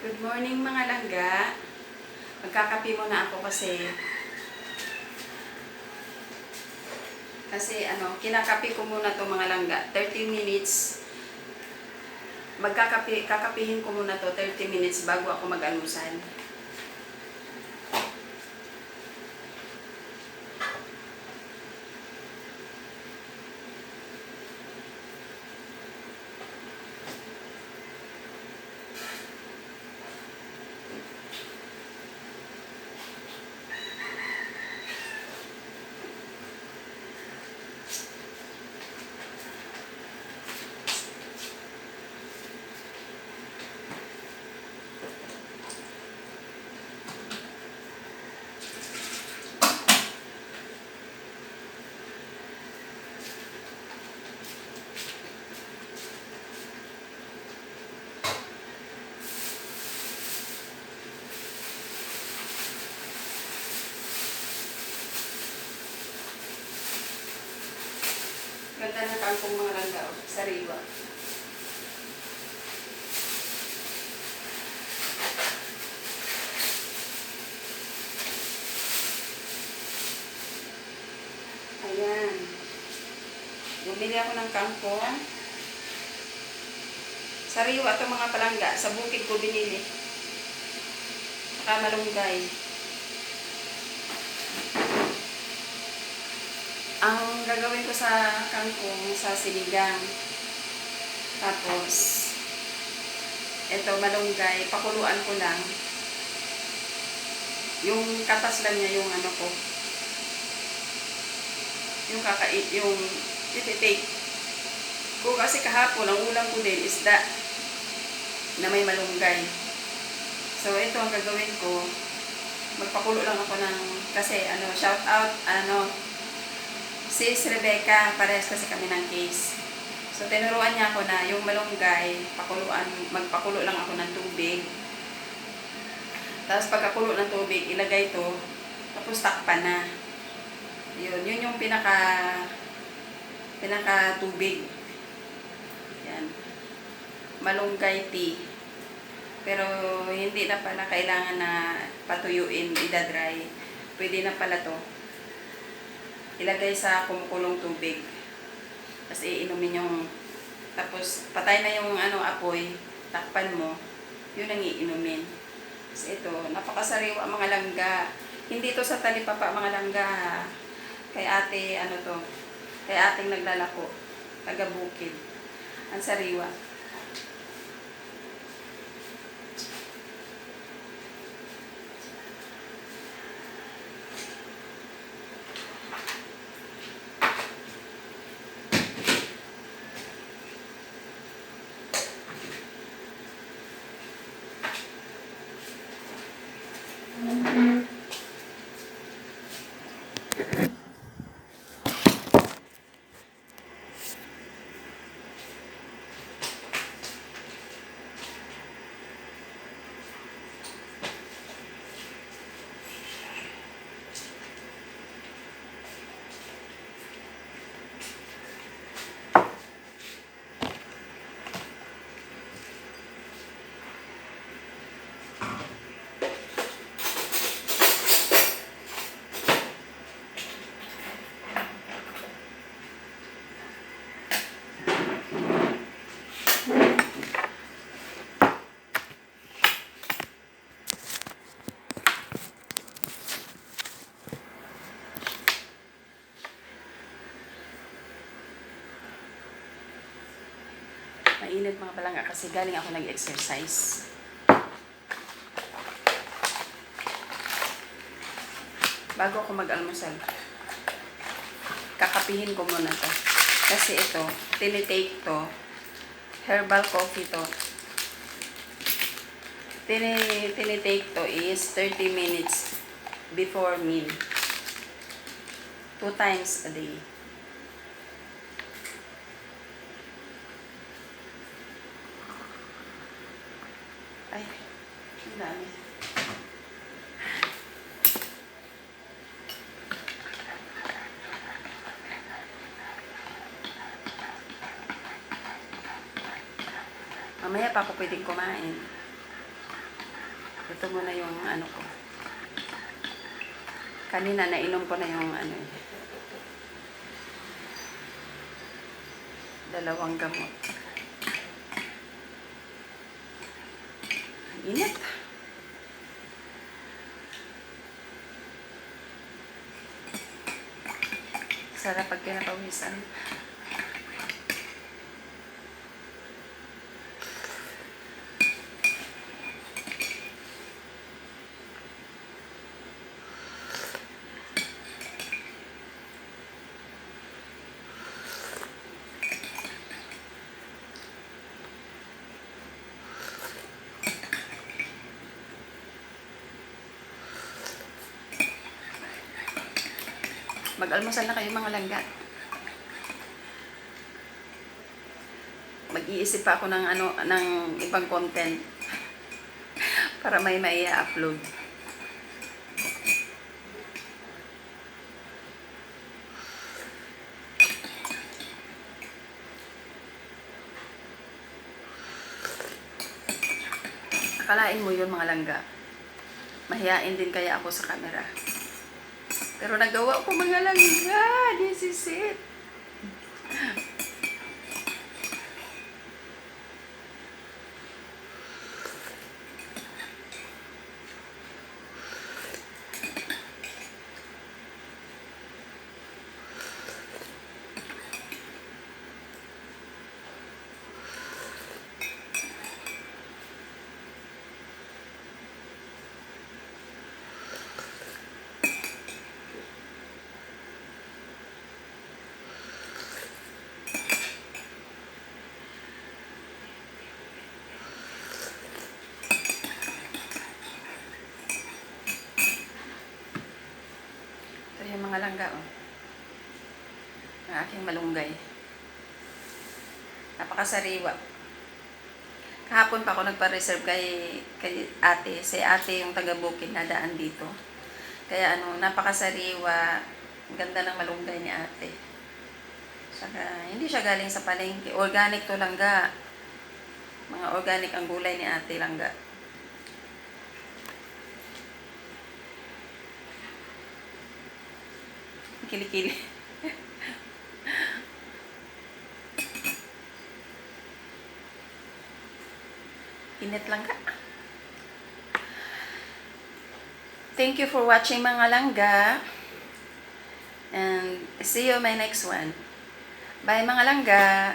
Good morning mga langga. Magkakapi muna ako kasi kasi ano, kinakapi ko muna to mga langga. 30 minutes. Magkakapi, kakapihin ko muna to 30 minutes bago ako mag-almusal. Ganda ng kangkong mga langga. oh, Sariwa. Ayan. Bumili ako ng kangkong. Sariwa ito mga palangga. Sa bukid ko binili. Saka malunggay. Ang gagawin ko sa kangkong, sa sinigang. Tapos, ito malunggay, pakuluan ko lang. Yung katas lang niya yung ano ko. Yung kakait, yung ititake. Ko kasi kahapon, ang ulam ko din isda na may malunggay. So, ito ang gagawin ko. Magpakulo lang ako ng, kasi ano, shout out, ano, Sis Rebecca, parehas kasi kami ng case. So, tinuruan niya ako na yung malunggay, pakuluan, magpakulo lang ako ng tubig. Tapos pagkakulo ng tubig, ilagay to, tapos takpan na. Yun, yun yung pinaka, pinaka tubig. Yan. Malunggay tea. Pero hindi na pala kailangan na patuyuin, idadry. Pwede na pala to ilagay sa kumukulong tubig. Tapos iinumin yung, tapos patay na yung ano, apoy, takpan mo, yun ang iinumin. Tapos ito, napakasariwa mga langga. Hindi to sa talipapa mga langga. Kay ate, ano to, kay ating naglalako, taga bukid. Ang sariwa. Mainit mga palangga kasi galing ako nag-exercise. Bago ako mag-almusal, kakapihin ko muna to. Kasi ito, tinitake to, herbal coffee to. Tini, tinitake to is 30 minutes before meal. Two times a day. Ay, ang dami. Mamaya pa ako pwedeng kumain. Ito muna yung ano ko. Kanina nainom ko na yung ano eh. Dalawang gamot. Init. Sarap pag pinapawisan. Mag-almusal na kayo mga langga. Mag-iisip pa ako ng ano ng ibang content para may mai-upload. Akalain mo yun mga langga. Mahiyain din kaya ako sa camera. Pero nagawa ko mga langga. This is it. Mga langga, oh. Ang aking malunggay. Napakasariwa. Kahapon pa ako nagpa-reserve kay, kay ate. Si ate yung taga-booking na daan dito. Kaya ano, napakasariwa. Ang ganda ng malunggay ni ate. Saka, hindi siya galing sa palengke. Organic to langga. Mga organic ang gulay ni ate langga. Kilikili. Init lang ka. Thank you for watching mga langga. And see you my next one. Bye mga langga.